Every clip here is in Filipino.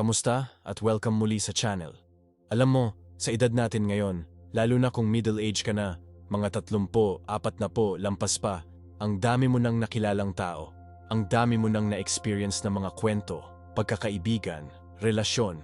Kamusta at welcome muli sa channel. Alam mo, sa edad natin ngayon, lalo na kung middle age ka na, mga tatlumpo, apat na po, lampas pa, ang dami mo nang nakilalang tao. Ang dami mo nang na-experience na mga kwento, pagkakaibigan, relasyon,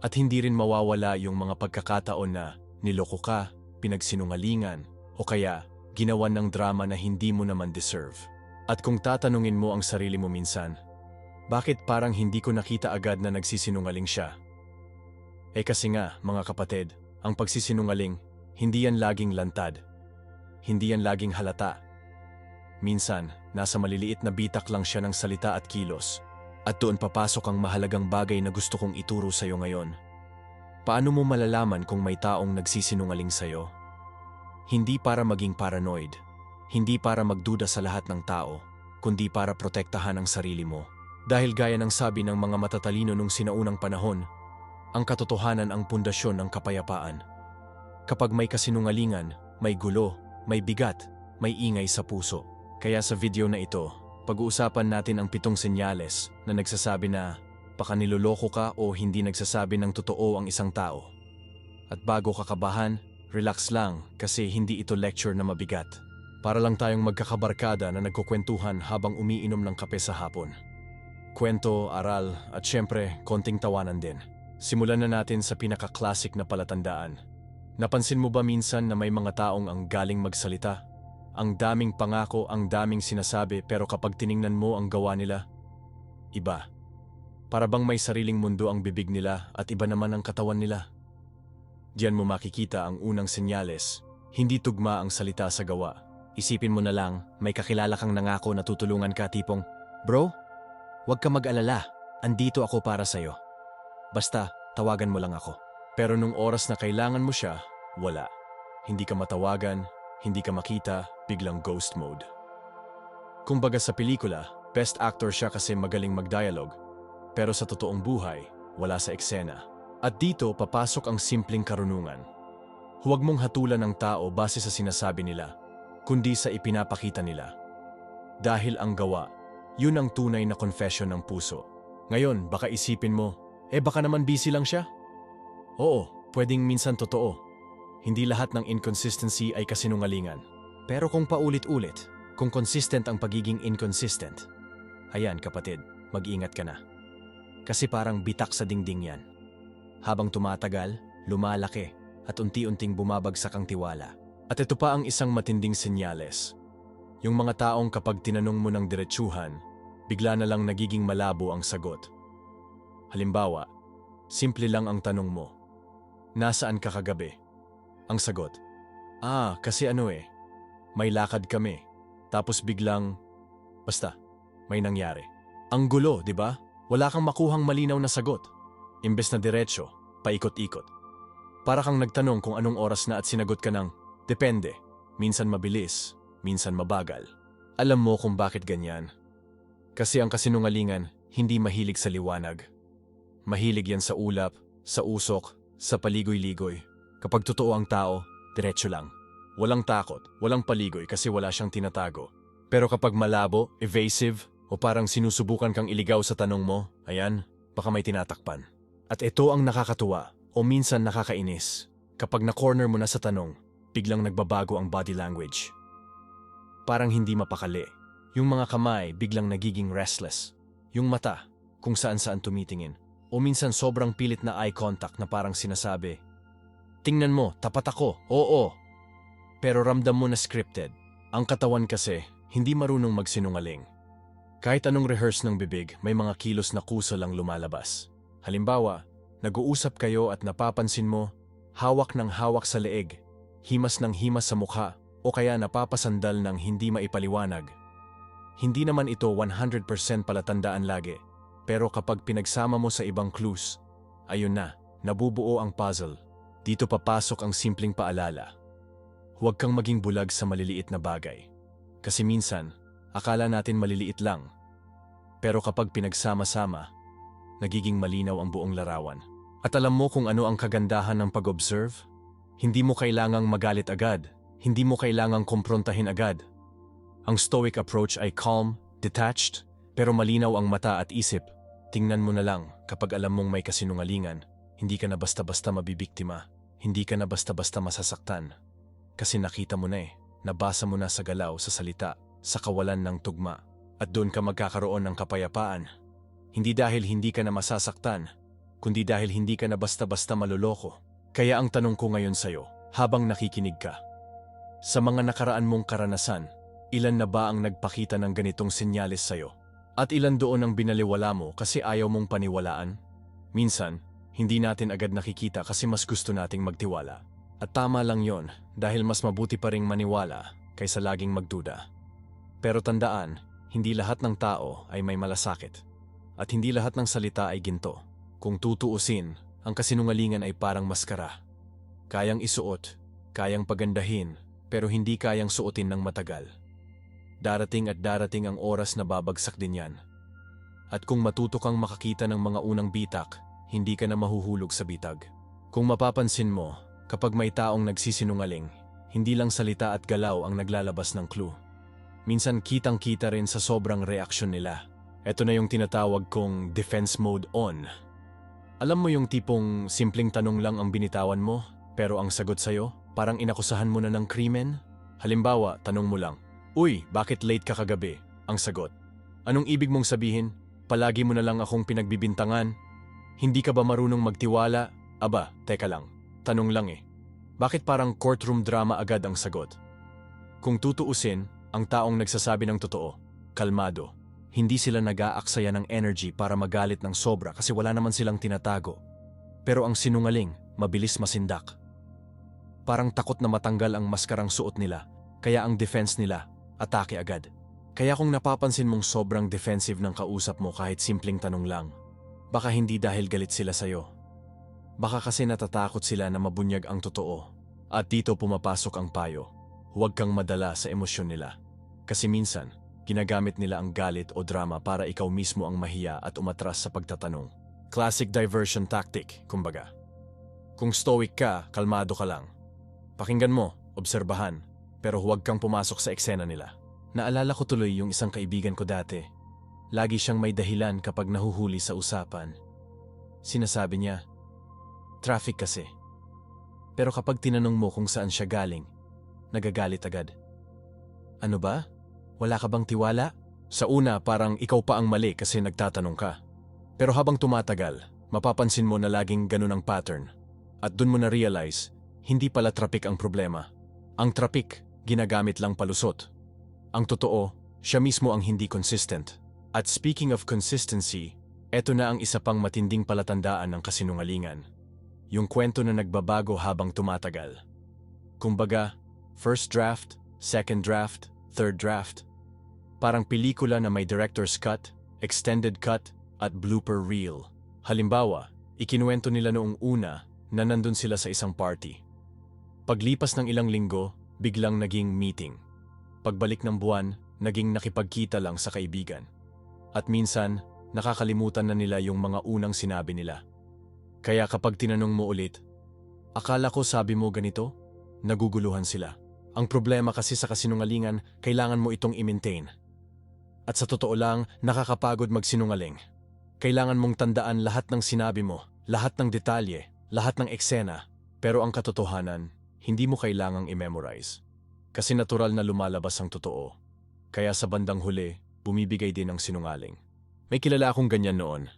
at hindi rin mawawala yung mga pagkakataon na niloko ka, pinagsinungalingan, o kaya ginawan ng drama na hindi mo naman deserve. At kung tatanungin mo ang sarili mo minsan, bakit parang hindi ko nakita agad na nagsisinungaling siya? Eh kasi nga, mga kapatid, ang pagsisinungaling, hindi yan laging lantad. Hindi yan laging halata. Minsan, nasa maliliit na bitak lang siya ng salita at kilos. At doon papasok ang mahalagang bagay na gusto kong ituro sa'yo ngayon. Paano mo malalaman kung may taong nagsisinungaling sa'yo? Hindi para maging paranoid. Hindi para magduda sa lahat ng tao, kundi para protektahan ang sarili mo. Dahil gaya ng sabi ng mga matatalino nung sinaunang panahon, ang katotohanan ang pundasyon ng kapayapaan. Kapag may kasinungalingan, may gulo, may bigat, may ingay sa puso. Kaya sa video na ito, pag-uusapan natin ang pitong senyales na nagsasabi na baka niloloko ka o hindi nagsasabi ng totoo ang isang tao. At bago ka kabahan, relax lang kasi hindi ito lecture na mabigat. Para lang tayong magkakabarkada na nagkukwentuhan habang umiinom ng kape sa hapon. Kwento, aral, at syempre, konting tawanan din. Simulan na natin sa pinaka-classic na palatandaan. Napansin mo ba minsan na may mga taong ang galing magsalita? Ang daming pangako, ang daming sinasabi pero kapag tiningnan mo ang gawa nila, iba. Para bang may sariling mundo ang bibig nila at iba naman ang katawan nila. Diyan mo makikita ang unang senyales, hindi tugma ang salita sa gawa. Isipin mo na lang, may kakilala kang nangako na tutulungan ka tipong, Bro, Huwag ka mag-alala, andito ako para sa'yo. Basta, tawagan mo lang ako. Pero nung oras na kailangan mo siya, wala. Hindi ka matawagan, hindi ka makita, biglang ghost mode. Kumbaga sa pelikula, best actor siya kasi magaling mag-dialogue. Pero sa totoong buhay, wala sa eksena. At dito papasok ang simpleng karunungan. Huwag mong hatulan ng tao base sa sinasabi nila, kundi sa ipinapakita nila. Dahil ang gawa, yun ang tunay na confession ng puso. Ngayon, baka isipin mo, eh baka naman busy lang siya? Oo, pwedeng minsan totoo. Hindi lahat ng inconsistency ay kasinungalingan. Pero kung paulit-ulit, kung consistent ang pagiging inconsistent, ayan kapatid, mag-ingat ka na. Kasi parang bitak sa dingding yan. Habang tumatagal, lumalaki at unti-unting bumabagsak ang tiwala. At ito pa ang isang matinding senyales yung mga taong kapag tinanong mo ng diretsuhan, bigla na lang nagiging malabo ang sagot. Halimbawa, simple lang ang tanong mo. Nasaan ka kagabi? Ang sagot, Ah, kasi ano eh, may lakad kami. Tapos biglang, basta, may nangyari. Ang gulo, di ba? Wala kang makuhang malinaw na sagot. Imbes na diretsyo, paikot-ikot. Para kang nagtanong kung anong oras na at sinagot ka ng, depende, minsan mabilis, minsan mabagal. Alam mo kung bakit ganyan. Kasi ang kasinungalingan hindi mahilig sa liwanag. Mahilig yan sa ulap, sa usok, sa paligoy-ligoy. Kapag totoo ang tao, diretso lang. Walang takot, walang paligoy kasi wala siyang tinatago. Pero kapag malabo, evasive, o parang sinusubukan kang iligaw sa tanong mo, ayan, baka may tinatakpan. At ito ang nakakatuwa o minsan nakakainis. Kapag na-corner mo na sa tanong, biglang nagbabago ang body language. Parang hindi mapakali. Yung mga kamay biglang nagiging restless. Yung mata, kung saan-saan tumitingin. O minsan sobrang pilit na eye contact na parang sinasabi, Tingnan mo, tapat ako, oo. Pero ramdam mo na scripted. Ang katawan kasi, hindi marunong magsinungaling. Kahit anong rehearse ng bibig, may mga kilos na kusa lang lumalabas. Halimbawa, nag-uusap kayo at napapansin mo, hawak ng hawak sa leeg, himas ng himas sa mukha, o kaya napapasandal ng hindi maipaliwanag. Hindi naman ito 100% palatandaan lagi, pero kapag pinagsama mo sa ibang clues, ayun na, nabubuo ang puzzle. Dito papasok ang simpleng paalala. Huwag kang maging bulag sa maliliit na bagay. Kasi minsan, akala natin maliliit lang. Pero kapag pinagsama-sama, nagiging malinaw ang buong larawan. At alam mo kung ano ang kagandahan ng pag-observe? Hindi mo kailangang magalit agad hindi mo kailangang komprontahin agad. Ang stoic approach ay calm, detached, pero malinaw ang mata at isip. Tingnan mo na lang. kapag alam mong may kasinungalingan, hindi ka na basta-basta mabibiktima. Hindi ka na basta-basta masasaktan. Kasi nakita mo na eh, nabasa mo na sa galaw, sa salita, sa kawalan ng tugma. At doon ka magkakaroon ng kapayapaan. Hindi dahil hindi ka na masasaktan, kundi dahil hindi ka na basta-basta maluloko. Kaya ang tanong ko ngayon sa'yo, habang nakikinig ka, sa mga nakaraan mong karanasan, ilan na ba ang nagpakita ng ganitong senyales sa'yo? At ilan doon ang binaliwala mo kasi ayaw mong paniwalaan? Minsan, hindi natin agad nakikita kasi mas gusto nating magtiwala. At tama lang yon dahil mas mabuti pa ring maniwala kaysa laging magduda. Pero tandaan, hindi lahat ng tao ay may malasakit. At hindi lahat ng salita ay ginto. Kung tutuusin, ang kasinungalingan ay parang maskara. Kayang isuot, kayang pagandahin, pero hindi kayang suotin ng matagal. Darating at darating ang oras na babagsak din yan. At kung matuto kang makakita ng mga unang bitak, hindi ka na mahuhulog sa bitag. Kung mapapansin mo, kapag may taong nagsisinungaling, hindi lang salita at galaw ang naglalabas ng clue. Minsan kitang-kita rin sa sobrang reaksyon nila. Ito na yung tinatawag kong defense mode on. Alam mo yung tipong simpleng tanong lang ang binitawan mo, pero ang sagot sa'yo, parang inakusahan mo na ng krimen? Halimbawa, tanong mo lang, Uy, bakit late ka kagabi? Ang sagot. Anong ibig mong sabihin? Palagi mo na lang akong pinagbibintangan? Hindi ka ba marunong magtiwala? Aba, teka lang. Tanong lang eh. Bakit parang courtroom drama agad ang sagot? Kung tutuusin, ang taong nagsasabi ng totoo, kalmado. Hindi sila nag-aaksaya ng energy para magalit ng sobra kasi wala naman silang tinatago. Pero ang sinungaling, mabilis masindak. Parang takot na matanggal ang maskarang suot nila, kaya ang defense nila, atake agad. Kaya kung napapansin mong sobrang defensive ng kausap mo kahit simpleng tanong lang, baka hindi dahil galit sila sa'yo. Baka kasi natatakot sila na mabunyag ang totoo. At dito pumapasok ang payo. Huwag kang madala sa emosyon nila. Kasi minsan, ginagamit nila ang galit o drama para ikaw mismo ang mahiya at umatras sa pagtatanong. Classic diversion tactic, kumbaga. Kung stoic ka, kalmado ka lang. Pakinggan mo, obserbahan, pero huwag kang pumasok sa eksena nila. Naalala ko tuloy yung isang kaibigan ko dati. Lagi siyang may dahilan kapag nahuhuli sa usapan. Sinasabi niya, traffic kasi. Pero kapag tinanong mo kung saan siya galing, nagagalit agad. Ano ba? Wala ka bang tiwala? Sa una, parang ikaw pa ang mali kasi nagtatanong ka. Pero habang tumatagal, mapapansin mo na laging ganun ang pattern. At dun mo na realize, hindi pala traffic ang problema. Ang traffic, ginagamit lang palusot. Ang totoo, siya mismo ang hindi consistent. At speaking of consistency, eto na ang isa pang matinding palatandaan ng kasinungalingan. Yung kwento na nagbabago habang tumatagal. Kumbaga, first draft, second draft, third draft. Parang pelikula na may director's cut, extended cut, at blooper reel. Halimbawa, ikinuwento nila noong una na nandun sila sa isang party. Paglipas ng ilang linggo, biglang naging meeting. Pagbalik ng buwan, naging nakipagkita lang sa kaibigan. At minsan, nakakalimutan na nila yung mga unang sinabi nila. Kaya kapag tinanong mo ulit, akala ko sabi mo ganito, naguguluhan sila. Ang problema kasi sa kasinungalingan, kailangan mo itong i-maintain. At sa totoo lang, nakakapagod magsinungaling. Kailangan mong tandaan lahat ng sinabi mo, lahat ng detalye, lahat ng eksena, pero ang katotohanan, hindi mo kailangang i-memorize. Kasi natural na lumalabas ang totoo. Kaya sa bandang huli, bumibigay din ang sinungaling. May kilala akong ganyan noon.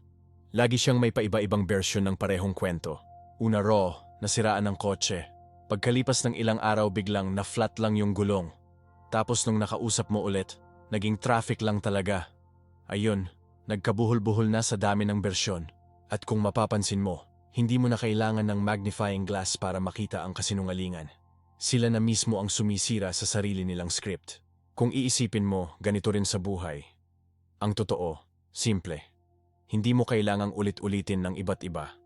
Lagi siyang may paiba-ibang version ng parehong kwento. Una raw, nasiraan ng kotse. Pagkalipas ng ilang araw biglang na-flat lang yung gulong. Tapos nung nakausap mo ulit, naging traffic lang talaga. Ayun, nagkabuhol-buhol na sa dami ng bersyon. At kung mapapansin mo, hindi mo na kailangan ng magnifying glass para makita ang kasinungalingan. Sila na mismo ang sumisira sa sarili nilang script. Kung iisipin mo, ganito rin sa buhay. Ang totoo, simple. Hindi mo kailangang ulit-ulitin ng iba't iba.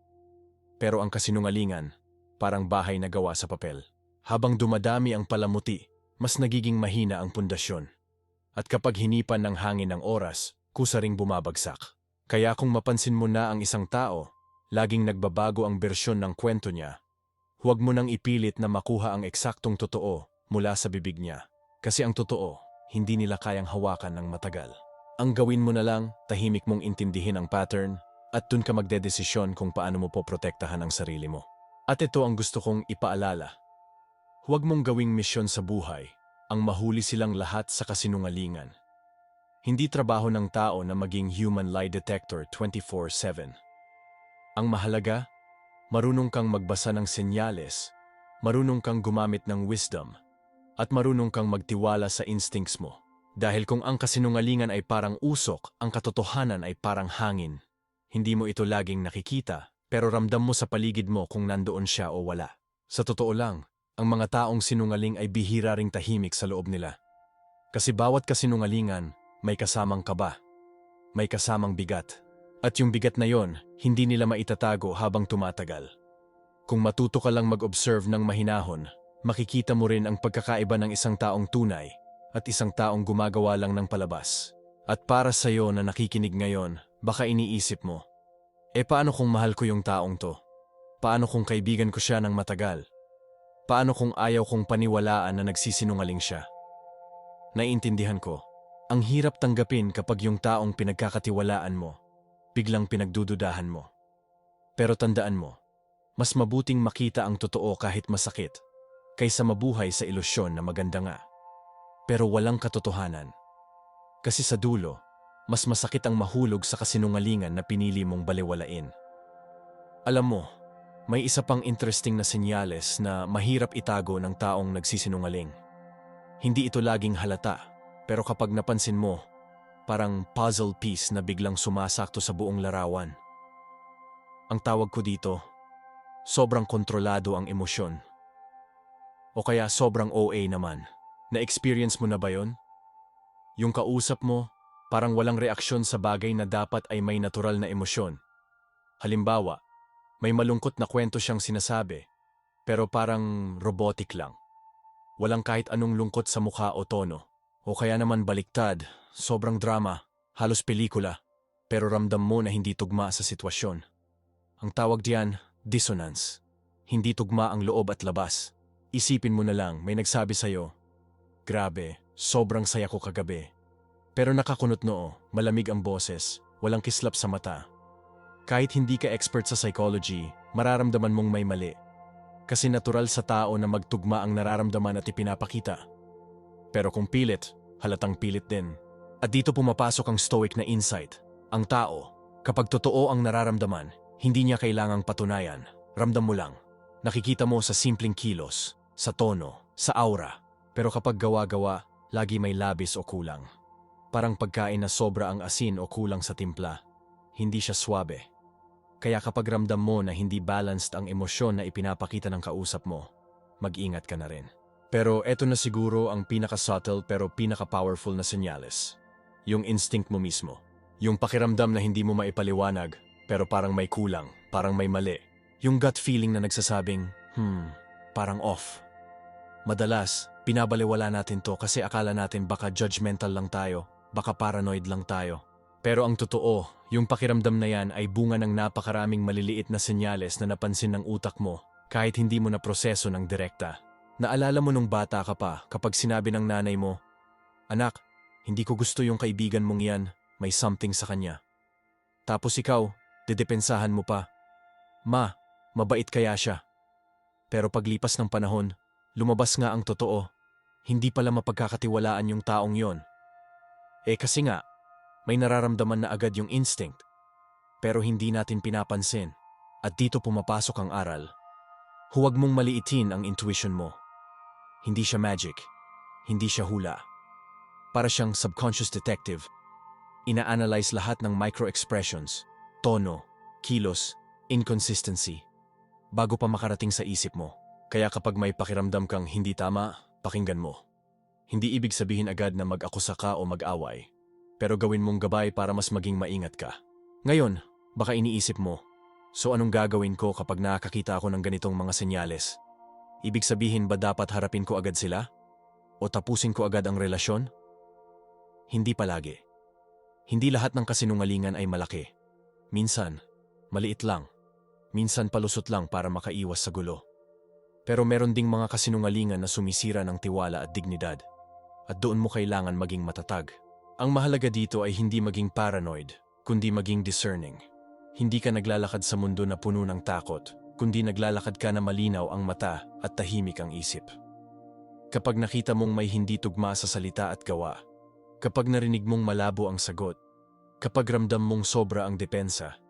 Pero ang kasinungalingan, parang bahay na gawa sa papel. Habang dumadami ang palamuti, mas nagiging mahina ang pundasyon. At kapag hinipan ng hangin ng oras, kusa ring bumabagsak. Kaya kung mapansin mo na ang isang tao, laging nagbabago ang bersyon ng kwento niya, huwag mo nang ipilit na makuha ang eksaktong totoo mula sa bibig niya. Kasi ang totoo, hindi nila kayang hawakan ng matagal. Ang gawin mo na lang, tahimik mong intindihin ang pattern, At dun ka magdedesisyon kung paano mo po protektahan ang sarili mo. At ito ang gusto kong ipaalala. Huwag mong gawing misyon sa buhay ang mahuli silang lahat sa kasinungalingan. Hindi trabaho ng tao na maging human lie detector 24-7. Ang mahalaga, marunong kang magbasa ng senyales, marunong kang gumamit ng wisdom, at marunong kang magtiwala sa instincts mo. Dahil kung ang kasinungalingan ay parang usok, ang katotohanan ay parang hangin. Hindi mo ito laging nakikita, pero ramdam mo sa paligid mo kung nandoon siya o wala. Sa totoo lang, ang mga taong sinungaling ay bihira ring tahimik sa loob nila. Kasi bawat kasinungalingan, may kasamang kaba. May kasamang bigat. At yung bigat na yon, hindi nila maitatago habang tumatagal. Kung matuto ka lang mag-observe ng mahinahon, makikita mo rin ang pagkakaiba ng isang taong tunay at isang taong gumagawa lang ng palabas. At para sa iyo na nakikinig ngayon, baka iniisip mo, eh paano kung mahal ko yung taong to? Paano kung kaibigan ko siya ng matagal? Paano kung ayaw kong paniwalaan na nagsisinungaling siya? Naiintindihan ko, ang hirap tanggapin kapag yung taong pinagkakatiwalaan mo, biglang pinagdududahan mo. Pero tandaan mo, mas mabuting makita ang totoo kahit masakit, kaysa mabuhay sa ilusyon na maganda nga. Pero walang katotohanan. Kasi sa dulo, mas masakit ang mahulog sa kasinungalingan na pinili mong baliwalain. Alam mo, may isa pang interesting na senyales na mahirap itago ng taong nagsisinungaling. Hindi ito laging halata, pero kapag napansin mo, parang puzzle piece na biglang sumasakto sa buong larawan. Ang tawag ko dito, sobrang kontrolado ang emosyon. O kaya sobrang OA naman. Na-experience mo na ba yon? Yung kausap mo, Parang walang reaksyon sa bagay na dapat ay may natural na emosyon. Halimbawa, may malungkot na kwento siyang sinasabi, pero parang robotic lang. Walang kahit anong lungkot sa mukha o tono. O kaya naman baliktad, sobrang drama, halos pelikula, pero ramdam mo na hindi tugma sa sitwasyon. Ang tawag diyan, dissonance. Hindi tugma ang loob at labas. Isipin mo na lang, may nagsabi sa'yo, Grabe, sobrang saya ko kagabi. Pero nakakunot noo, malamig ang boses, walang kislap sa mata. Kahit hindi ka expert sa psychology, mararamdaman mong may mali. Kasi natural sa tao na magtugma ang nararamdaman at ipinapakita. Pero kung pilit, halatang pilit din. At dito pumapasok ang stoic na insight. Ang tao, kapag totoo ang nararamdaman, hindi niya kailangang patunayan. Ramdam mo lang. Nakikita mo sa simpleng kilos, sa tono, sa aura. Pero kapag gawa-gawa, lagi may labis o kulang. Parang pagkain na sobra ang asin o kulang sa timpla. Hindi siya swabe. Kaya kapag ramdam mo na hindi balanced ang emosyon na ipinapakita ng kausap mo, mag-ingat ka na rin. Pero eto na siguro ang pinaka-subtle pero pinaka-powerful na senyales. Yung instinct mo mismo. Yung pakiramdam na hindi mo maipaliwanag, pero parang may kulang, parang may mali. Yung gut feeling na nagsasabing, hmm, parang off. Madalas, pinabaliwala natin to kasi akala natin baka judgmental lang tayo baka paranoid lang tayo. Pero ang totoo, yung pakiramdam na yan ay bunga ng napakaraming maliliit na senyales na napansin ng utak mo kahit hindi mo na proseso ng direkta. Naalala mo nung bata ka pa kapag sinabi ng nanay mo, Anak, hindi ko gusto yung kaibigan mong yan, may something sa kanya. Tapos ikaw, dedepensahan mo pa. Ma, mabait kaya siya. Pero paglipas ng panahon, lumabas nga ang totoo. Hindi pala mapagkakatiwalaan yung taong yon. Eh kasi nga, may nararamdaman na agad yung instinct. Pero hindi natin pinapansin. At dito pumapasok ang aral. Huwag mong maliitin ang intuition mo. Hindi siya magic. Hindi siya hula. Para siyang subconscious detective. Ina-analyze lahat ng micro-expressions, tono, kilos, inconsistency, bago pa makarating sa isip mo. Kaya kapag may pakiramdam kang hindi tama, pakinggan mo. Hindi ibig sabihin agad na mag-akusa ka o mag-away, pero gawin mong gabay para mas maging maingat ka. Ngayon, baka iniisip mo, so anong gagawin ko kapag nakakita ako ng ganitong mga senyales? Ibig sabihin ba dapat harapin ko agad sila? O tapusin ko agad ang relasyon? Hindi palagi. Hindi lahat ng kasinungalingan ay malaki. Minsan, maliit lang. Minsan palusot lang para makaiwas sa gulo. Pero meron ding mga kasinungalingan na sumisira ng tiwala at dignidad at doon mo kailangan maging matatag. Ang mahalaga dito ay hindi maging paranoid, kundi maging discerning. hindi ka naglalakad sa mundo na puno ng takot, kundi naglalakad ka na malinaw ang mata at tahimik ang isip. Kapag nakita mong may hindi tugma sa salita at gawa, kapag narinig mong malabo ang sagot, kapag ramdam mong sobra ang depensa,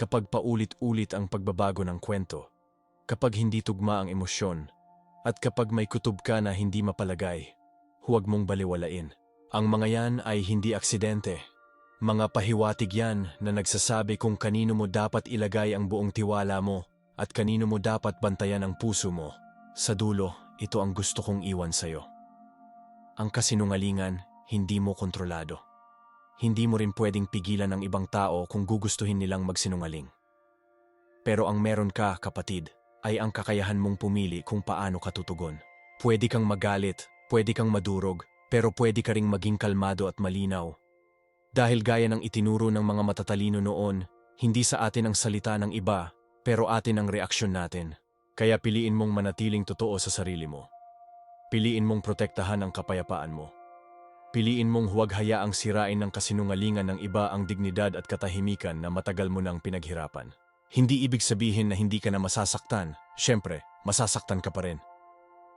kapag paulit-ulit ang pagbabago ng kwento, kapag hindi tugma ang emosyon, at kapag may kutob ka na hindi mapalagay, huwag mong baliwalain. Ang mga yan ay hindi aksidente. Mga pahiwatig yan na nagsasabi kung kanino mo dapat ilagay ang buong tiwala mo at kanino mo dapat bantayan ang puso mo. Sa dulo, ito ang gusto kong iwan sa'yo. Ang kasinungalingan, hindi mo kontrolado. Hindi mo rin pwedeng pigilan ng ibang tao kung gugustuhin nilang magsinungaling. Pero ang meron ka, kapatid, ay ang kakayahan mong pumili kung paano ka tutugon. Pwede kang magalit, pwede kang madurog, pero pwede ka ring maging kalmado at malinaw. Dahil gaya ng itinuro ng mga matatalino noon, hindi sa atin ang salita ng iba, pero atin ang reaksyon natin. Kaya piliin mong manatiling totoo sa sarili mo. Piliin mong protektahan ang kapayapaan mo. Piliin mong huwag hayaang sirain ng kasinungalingan ng iba ang dignidad at katahimikan na matagal mo nang pinaghirapan. Hindi ibig sabihin na hindi ka na masasaktan. Siyempre, masasaktan ka pa rin.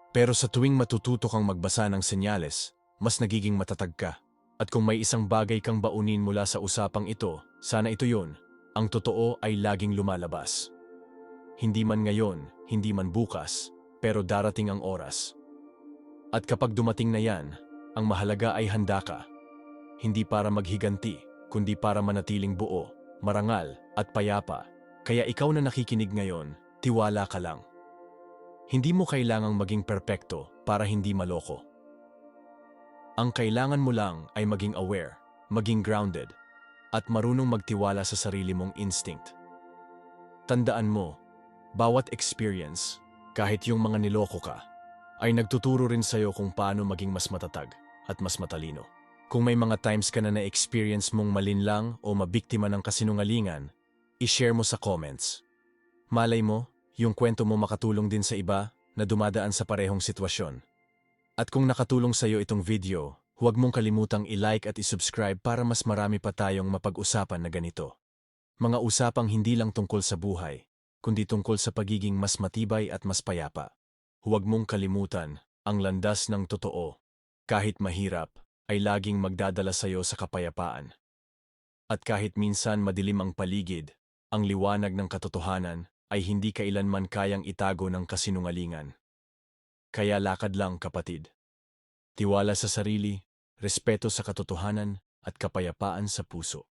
Pero sa tuwing matututo kang magbasa ng senyales, mas nagiging matatag ka. At kung may isang bagay kang baunin mula sa usapang ito, sana ito yun. Ang totoo ay laging lumalabas. Hindi man ngayon, hindi man bukas, pero darating ang oras. At kapag dumating na yan, ang mahalaga ay handa ka. Hindi para maghiganti, kundi para manatiling buo, marangal, at payapa. Kaya ikaw na nakikinig ngayon, tiwala ka lang. Hindi mo kailangang maging perpekto para hindi maloko. Ang kailangan mo lang ay maging aware, maging grounded, at marunong magtiwala sa sarili mong instinct. Tandaan mo, bawat experience, kahit yung mga niloko ka, ay nagtuturo rin sa'yo kung paano maging mas matatag at mas matalino. Kung may mga times ka na na-experience mong malinlang o mabiktima ng kasinungalingan, i-share mo sa comments. Malay mo, yung kwento mo makatulong din sa iba na dumadaan sa parehong sitwasyon. At kung nakatulong sa iyo itong video, huwag mong kalimutang i-like at i-subscribe para mas marami pa tayong mapag-usapan na ganito. Mga usapang hindi lang tungkol sa buhay, kundi tungkol sa pagiging mas matibay at mas payapa. Huwag mong kalimutan ang landas ng totoo. Kahit mahirap, ay laging magdadala sa iyo sa kapayapaan. At kahit minsan madilim ang paligid, ang liwanag ng katotohanan ay hindi kailanman kayang itago ng kasinungalingan. Kaya lakad lang kapatid. Tiwala sa sarili, respeto sa katotohanan at kapayapaan sa puso.